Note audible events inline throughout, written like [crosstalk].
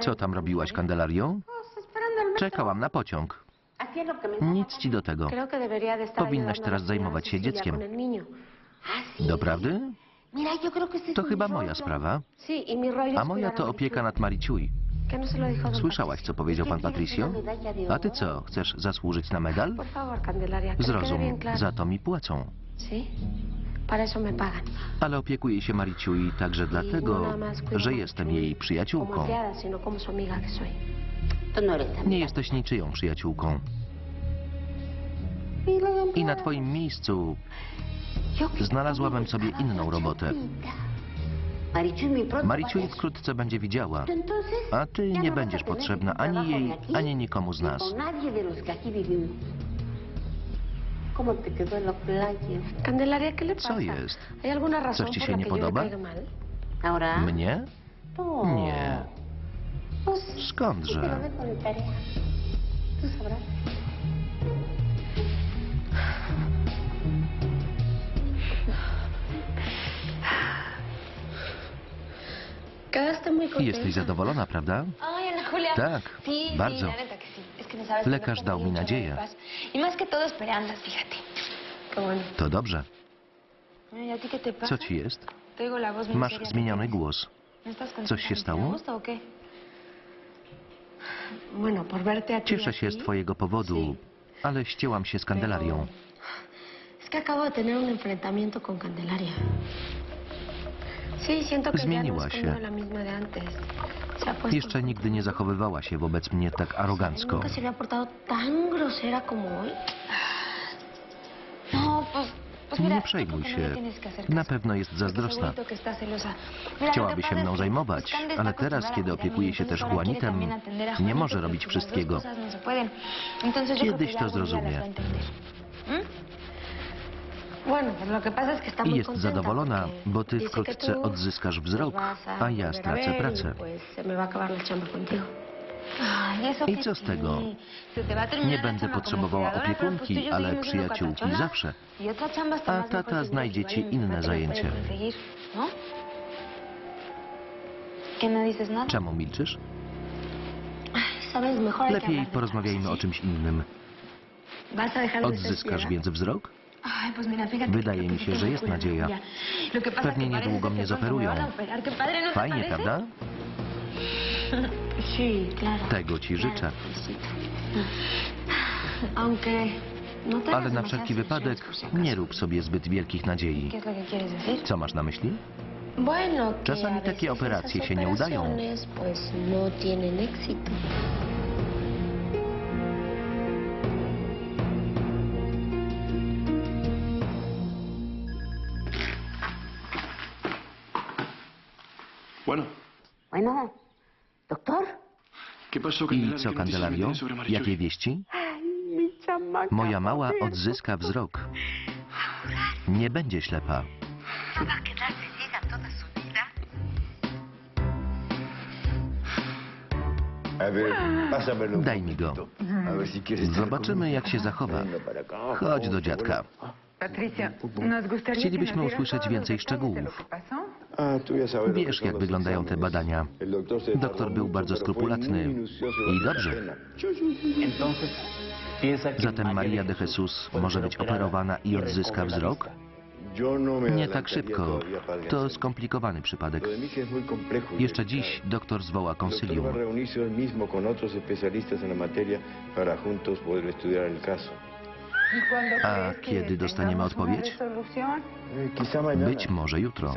Co tam robiłaś, Candelario? Czekałam na pociąg. Nic ci do tego. Powinnaś teraz zajmować się dzieckiem. Ah. Doprawdy? To chyba moja sprawa. Y A moja to opieka nad Mariciuj. No Słyszałaś, co powiedział pan Patricio? A ty co, chcesz zasłużyć na medal? Zrozum, za to mi płacą. Sí, para eso me pagan. Ale opiekuję się Mariciui także dlatego, że jestem jej przyjaciółką. soy. Nie jesteś niczyją przyjaciółką. I na twoim miejscu znalazłabym sobie inną robotę. Mariciui wkrótce będzie widziała, a ty nie no będziesz potrzebna ni ani jej, ani nikomu z ni ¿Cómo te quedó en la playa? Candelaria, ¿qué le pasa? Co jest? ¿Hay alguna razón ¿Coś ci por się la nie que yo le podoba? caiga mal? ¿Ahora? Mnie? No. Nie. Pues, sí, te lo Skądże? dejo de tarea. Tú sabrás. Quedaste muy contenta. Jesteś zadowolona, prawda? Ay, Ana Julia. Tak, sí, bardzo. Sí, la neta Lekarz dał mi nadzieję. Y. To dobrze. Ay, ¿a ti qué te pasa? Co ci jest? Masz ¿qué zmieniony głos. ¿No Coś się stało? Cieszę się z twojego powodu, ale ścięłam się z Kandelarią. Es que acabo de tener un enfrentamiento con Candelaria. Ha puesto Jeszcze nigdy nie zachowywała się wobec mnie tak arogancko. No, mira, Nie przejmuj no się. Na pewno jest zazdrosna. Chciałaby się mną zajmować, ale teraz, kiedy opiekuje się też Juanitem, nie może robić wszystkiego. no Kiedyś to zrozumie. I jest zadowolona, bo ty wkrótce odzyskasz wzrok, a ja stracę y, pracę. I co z tego? Nie będę potrzebowała y opiekunki, yo ale przyjaciółki zawsze. Y A tata znajdzie ci y inne zajęcie. ¿no? Czemu milczysz? Lepiej porozmawiajmy o czymś innym. ¿sí? ¿Vas a dejar de ser Odzyskasz więc wzrok? Wydaje mi się, że jest nadzieja. Pewnie niedługo mnie zoperują. ¿no Fajnie, prawda? [laughs] Tego ci życzę. Aunque no Ale na wszelki wypadek nie rób sobie zbyt wielkich nadziei. Co masz na myśli? Czasami takie operacje się nie udają. Bueno, Bueno, doctor. ¿qué pasó, I co, Marichuy? Jakie wieści? Moja mała odzyska wzrok. Nie będzie ślepa. Daj mi go. Zobaczymy, jak się zachowa. Chodź do dziadka. Chcielibyśmy usłyszeć więcej szczegółów. Wiesz, jak wyglądają te badania. Doktor był bardzo skrupulatny. I dobrze. Zatem Maria de Jesus może być operowana i odzyska wzrok? Nie tak szybko. To skomplikowany przypadek. Jeszcze dziś doktor zwoła konsylium. A kiedy dostaniemy odpowiedź? Być może jutro.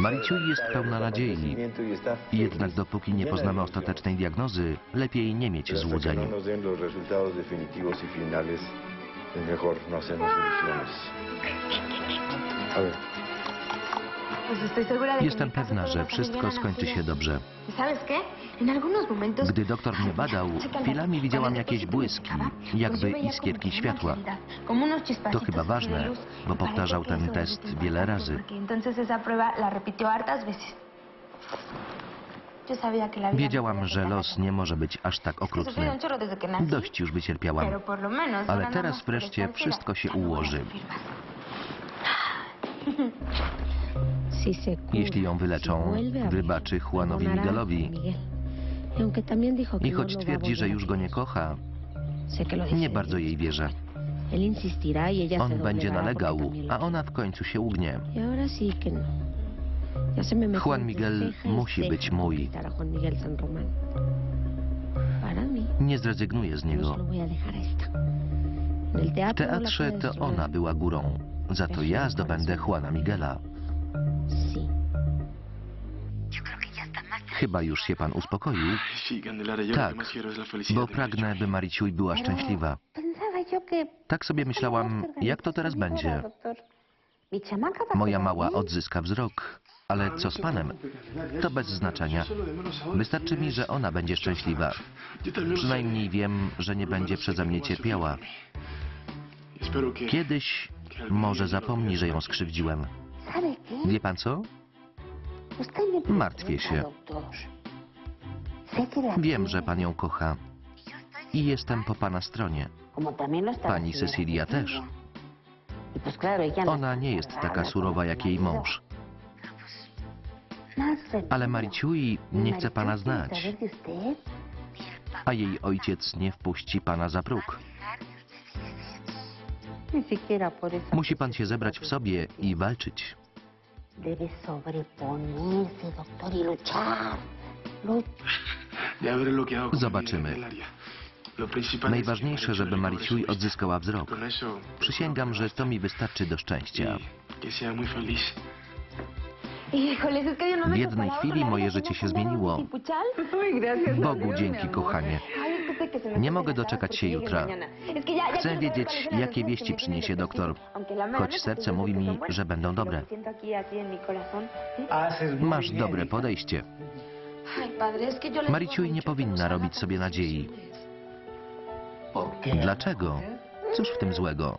Marichuy jest pełna nadziei. Jednak dopóki nie poznamy ostatecznej diagnozy, lepiej nie mieć no złudzeń. definitivos y no. A ver, Jestem pewna, że wszystko skończy się dobrze. ¿Y. Gdy doktor mnie badał, chwilami widziałam jakieś błyski, jakby iskierki światła. To chyba ważne, bo powtarzał ten test wiele razy. Wiedziałam, no że los nie może być aż tak okrutny. Dość już wycierpiałam. Ale ahora teraz wreszcie wszystko się no ułoży. [laughs] Jeśli ją wyleczą, wybaczy Juanowi Miguelowi. Miguel. Y I no choć twierdzi, że już go nie kocha, nie bardzo jej wierzę. Y On będzie nalegał, a ona w końcu się ugnie. Y no. Metió Juan Miguel musi być mój. Nie zrezygnuję z no niego. W no teatrze to ona była górą. Za to ja zdobędę Juana Miguela. Chyba już się pan uspokoił? Tak, Bo pragnę, by Mariciuj była szczęśliwa. Tak sobie myślałam, jak to teraz będzie. Moja mała odzyska wzrok. Ale co z panem? To bez znaczenia. Wystarczy mi, że ona będzie szczęśliwa. Przynajmniej wiem, że nie będzie przeze mnie cierpiała. Kiedyś może zapomni, że ją skrzywdziłem. Wie pan co? Martwię się. Wiem, że pan ją kocha. I jestem po pana stronie. Pani Cecilia też. Ona nie jest taka surowa jak jej mąż. Ale Mariciui nie chce pana znać. A jej ojciec nie wpuści pana za próg. Musi pan się zebrać w sobie i walczyć. Y Zobaczymy. Najważniejsze, żeby Mariciuj odzyskała wzrok. Przysięgam, że to mi wystarczy do szczęścia. No W jednej chwili moje życie się zmieniło. Bogu dzięki, kochanie. Nie mogę doczekać się jutra. Chcę wiedzieć, jakie wieści przyniesie doktor. Choć serce mówi mi, że będą dobre. Masz dobre podejście. Mariciuj nie powinna robić sobie nadziei. Dlaczego? Cóż w tym złego?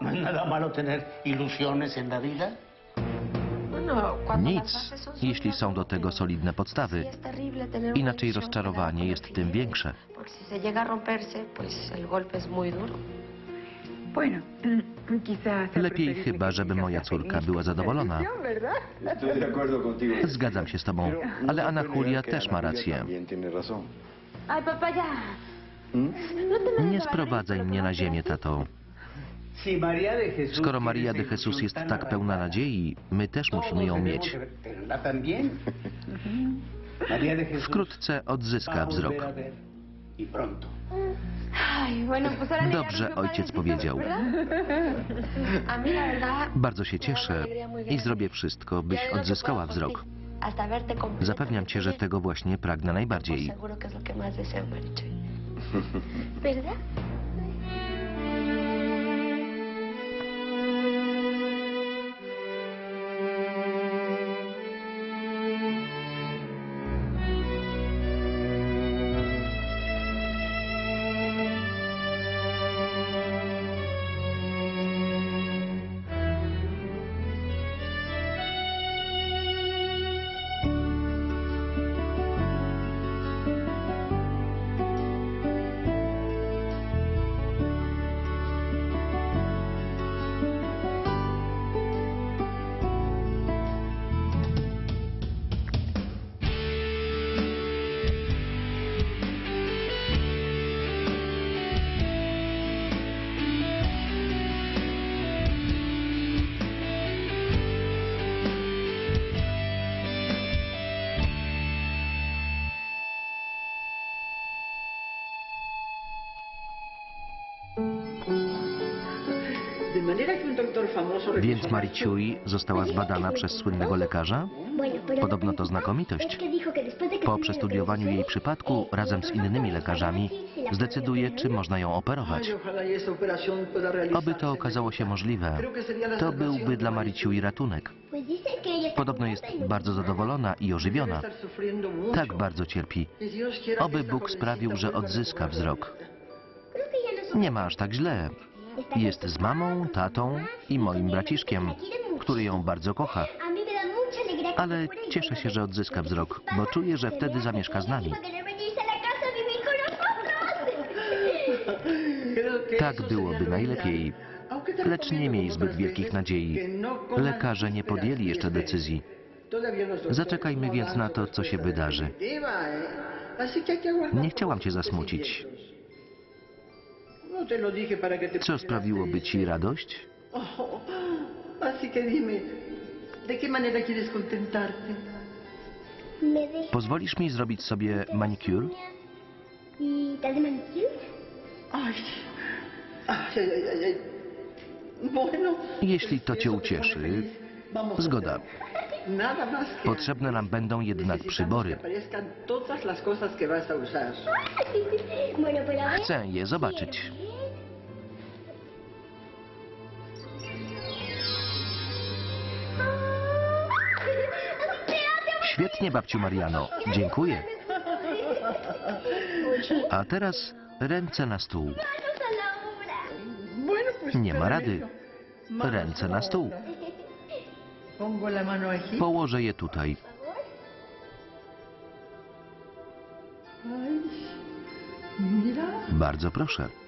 ¿No nada malo tener ilusiones en la vida? Las Nic, jeśli są do tego solidne podstawy. Inaczej rozczarowanie jest tym większe. [clears throat] Lepiej chyba, żeby moja córka była zadowolona. Zgadzam się z tobą, no ale se Ana Julia też ma rację. ¿Mm? No Nie sprowadzaj mnie na no ziemię, tato. Si María de Jesús Skoro Maria de Jesus jest tak pełna nadziei, my też musimy ją mieć. Jesús Wkrótce odzyska wzrok. Y Dobrze que ojciec powiedział. Bardzo się cieszę i zrobię wszystko, byś odzyskała wzrok. Zapewniam cię, że tego właśnie pragnę najbardziej. Więc Mariciui została zbadana przez słynnego lekarza? Podobno to znakomitość. Po przestudiowaniu jej przypadku razem z innymi lekarzami zdecyduje, czy można ją operować. Oby to okazało się możliwe. To byłby dla Mariciui ratunek. Podobno jest bardzo zadowolona i ożywiona. Tak bardzo cierpi. Oby Bóg sprawił, że odzyska wzrok. Nie ma aż tak źle. Jest z mamą, tatą i moim braciszkiem, który ją bardzo kocha. Ale cieszę się, że odzyska wzrok, bo czuję, że wtedy zamieszka z nami. Tak byłoby najlepiej, lecz nie miej zbyt wielkich nadziei. Lekarze nie podjęli jeszcze decyzji. Zaczekajmy więc na to, co się wydarzy. Nie chciałam cię zasmucić. Co sprawiłoby ci radość? Así que dime, ¿de qué manera quieres contentarte? Pozwolisz mi zrobić sobie manicure? ¿Y Jeśli to cię ucieszy, zgoda. Potrzebne nam będą jednak przybory. que aparezcan todas [laughs] Świetnie, babciu Mariano. Dziękuję. A teraz ręce na stół. Nie ma rady. Ręce na stół. Położę je tutaj. Bardzo proszę.